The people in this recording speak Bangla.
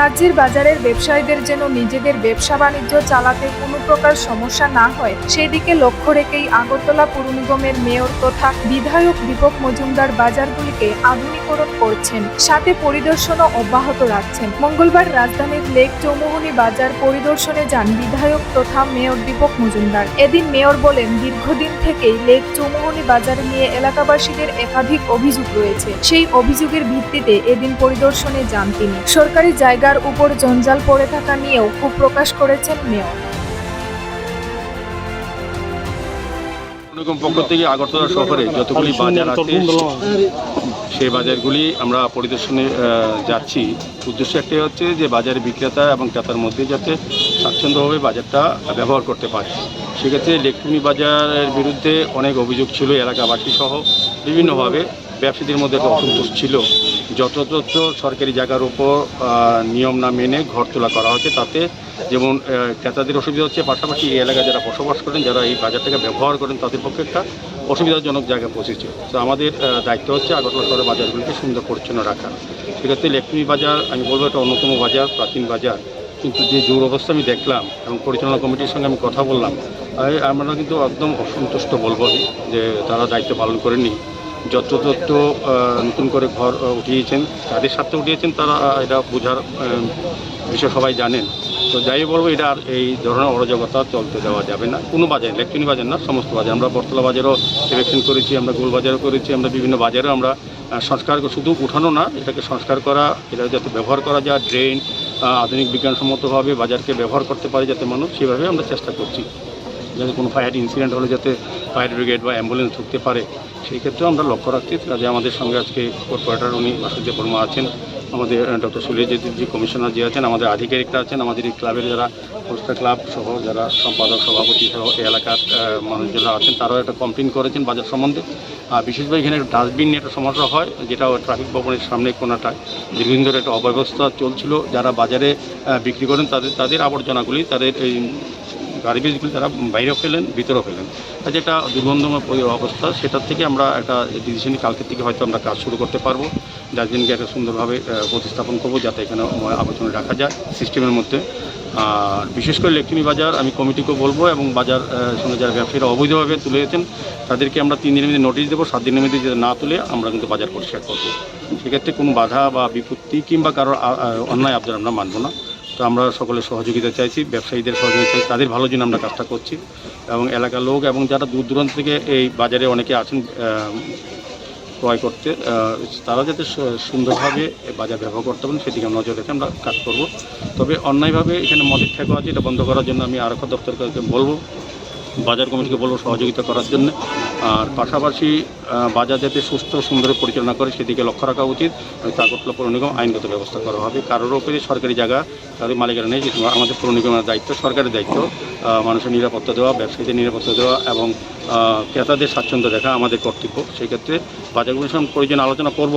রাজ্যের বাজারের ব্যবসায়ীদের যেন নিজেদের ব্যবসা বাণিজ্য চালাতে কোনো প্রকার সমস্যা না হয়, সেদিকে লক্ষ্য রেখেই আগরতলা পুর নিগমের মেয়র তথা বিধায়ক দীপক মজুমদার বাজারগুলিকে আধুনিকরণ করছেন, সাথে পরিদর্শনও অব্যাহত রাখছেন। মঙ্গলবার রাজধানীর লেক চৌমুহনী বাজার পরিদর্শনে যান বিধায়ক তথা মেয়র দীপক মজুমদার। এদিন মেয়র বলেন, দীর্ঘদিন থেকেই লেক চৌমুহনী বাজার নিয়ে এলাকাবাসীদের একাধিক অভিযোগ রয়েছে। সেই অভিযোগের ভিত্তিতে এদিন পরিদর্শনে যান তিনি। সরকারি জায়গার উপর জঞ্জাল পড়ে থাকা নিয়েও ক্ষোভ প্রকাশ করেছেন মেয়র। পক্ষ থেকে আগরতলা শহরে যতগুলি বাজার আছে, সেই বাজারগুলি আমরা পরিদর্শনে যাচ্ছি। উদ্দেশ্য একটাই হচ্ছে যে বাজার বিক্রেতা এবং ক্রেতার মধ্যে যাতে স্বাচ্ছন্দ্যভাবে বাজারটা ব্যবহার করতে পারে। সেক্ষেত্রে ইলেকট্রনিক বাজারের বিরুদ্ধে অনেক অভিযোগ ছিল এলাকাবাসী সহ বিভিন্নভাবে। ব্যবসায়ীদের মধ্যে একটা অসন্তোষ ছিল। যত্রতত্র সরকারি জায়গার উপর নিয়ম না মেনে ঘর তোলা করা হচ্ছে তাতে যেমন ক্রেতাদের অসুবিধা হচ্ছে, পাশাপাশি এই এলাকায় যারা বসবাস করেন, যারা এই বাজারটাকে ব্যবহার করেন, তাদের পক্ষে একটা অসুবিধাজনক জায়গায় পৌঁছেছে। তো আমাদের দায়িত্ব হচ্ছে আগরতলা শহরের বাজারগুলিকে সুন্দর পরিচ্ছন্ন রাখা। সেক্ষেত্রে ইলেকট্রনিক বাজার, আমি বলব একটা অন্যতম বাজার, প্রাচীন বাজার। কিন্তু যে জোর অবস্থা আমি দেখলাম এবং পরিচালনা কমিটির সঙ্গে আমি কথা বললাম আমরা কিন্তু একদম অসন্তুষ্ট বলব যে তারা দায়িত্ব পালন করেনি যত্রতত্র নতুন করে ঘর উঠিয়েছেন। যাদের সাথে উঠিয়েছেন, তারা এটা বোঝার বিষয় সবাই জানেন। তো যাই বলব, এটা আর এই ধরনের অরাজকতা চলতে দেওয়া যাবে না। কোনো বাজার, ইলেকট্রনিক বাজার না, সমস্ত বাজার। আমরা বর্তলা বাজারও ইলেকশন করেছি, আমরা গোল বাজারও করেছি, আমরা বিভিন্ন বাজারেও আমরা সংস্কার শুধু উঠানো না, এটাকে সংস্কার করা এটা যাতে ব্যবহার করা যায় ড্রেন আধুনিক বিজ্ঞানসম্মতভাবে বাজারকে ব্যবহার করতে পারে যাতে মানুষ সেভাবে আমরা চেষ্টা করছি। যাতে কোনো ফায়ার ইনসিডেন্ট হলে যাতে ফায়ার ব্রিগেড বা অ্যাম্বুলেন্স ঢুকতে পারে, সেই ক্ষেত্রেও আমরা লক্ষ্য রাখছি। কাজে আমাদের সঙ্গে আজকে কর্পোরেটর উনি বাসুদেব বর্মা আছেন, আমাদের ডক্টর সুলিজিৎ জি কমিশনার যে আছেন, আমাদের আধিকারিকরা আছেন, আমাদের এই ক্লাবের যারা হোস্টা ক্লাব সহ যারা সম্পাদক, সভাপতি সহ এলাকার মানুষ যারা আছেন, তারাও একটা কমপ্লেন করেছেন বাজার সম্বন্ধে। আর বিশেষভাবে এখানে একটা ডাস্টবিন নিয়ে একটা সমস্যা হয়, যেটা ট্রাফিক ভবনের সামনে কোনাটায় দীর্ঘদিন ধরে একটা অব্যবস্থা চলছিল। যারা বাজারে বিক্রি করেন, তাদের তাদের আবর্জনাগুলি, তাদের এই গার্বেজগুলি তারা বাইরেও ফেলেন ভিতরেও ফেলেন আর যেটা দুর্গন্ধময় অবস্থা, সেটার থেকে আমরা একটা ডিসিশন কালকে থেকে হয়তো আমরা কাজ শুরু করতে পারব। ডাস্টবিনকে একটা সুন্দরভাবে প্রতিস্থাপন করব যাতে এখানে আবর্জনা রাখা যায় সিস্টেমের মধ্যে। আর বিশেষ করে ইলেকট্রনিক বাজার, আমি কমিটিকেও বলব এবং বাজার সঙ্গে যারা ব্যবসায়ীরা অবৈধভাবে তুলেছেন তাদেরকে আমরা তিন দিনের মধ্যে নোটিশ দেবো, সাত দিনের মধ্যে যদি না তুলে, আমরা কিন্তু বাজার পরিষ্কার করব। সেক্ষেত্রে কোনো বাধা বা বিপত্তি কিংবা কারোর অন্যায় আবদার আমরা মানবো না। তো আমরা সকলের সহযোগিতা চাইছি, ব্যবসায়ীদের সহযোগিতা চাইছি, তাদের ভালোর জন্য আমরা কাজটা করছি। এবং এলাকার লোক এবং যারা দূর দূরান্ত থেকে এই বাজারে অনেকে আছেন ক্রয় করতে তারা যাতে সুন্দরভাবে বাজার ব্যবহার করতে পারেন, সেদিকে নজর রেখে আমরা কাজ করব। তবে অন্যায়ভাবে এখানে মদের ঠেকা আছে, এটা বন্ধ করার জন্য আমি আরক্ষা দপ্তরকে বলব, বাজার কমিটিকে বলব সহযোগিতা করার জন্য। আর পাশাপাশি বাজার যাতে সুস্থ, সুন্দর পরিচালনা করে সেদিকে লক্ষ্য রাখা উচিত। তারপর পৌর নিগম আইনগত ব্যবস্থা করা হবে। কারোর উপরে সরকারি জায়গা তাদের মালিকের নেই আমাদের পৌর নিগমের দায়িত্ব, সরকারের দায়িত্ব। মানুষের নিরাপত্তা দেওয়া, ব্যবসায়ীদের নিরাপত্তা দেওয়া এবং ক্রেতাদের স্বাচ্ছন্দ্য দেখা আমাদের কর্তব্য। সেক্ষেত্রে বাজার কমিশন প্রয়োজন আলোচনা করব।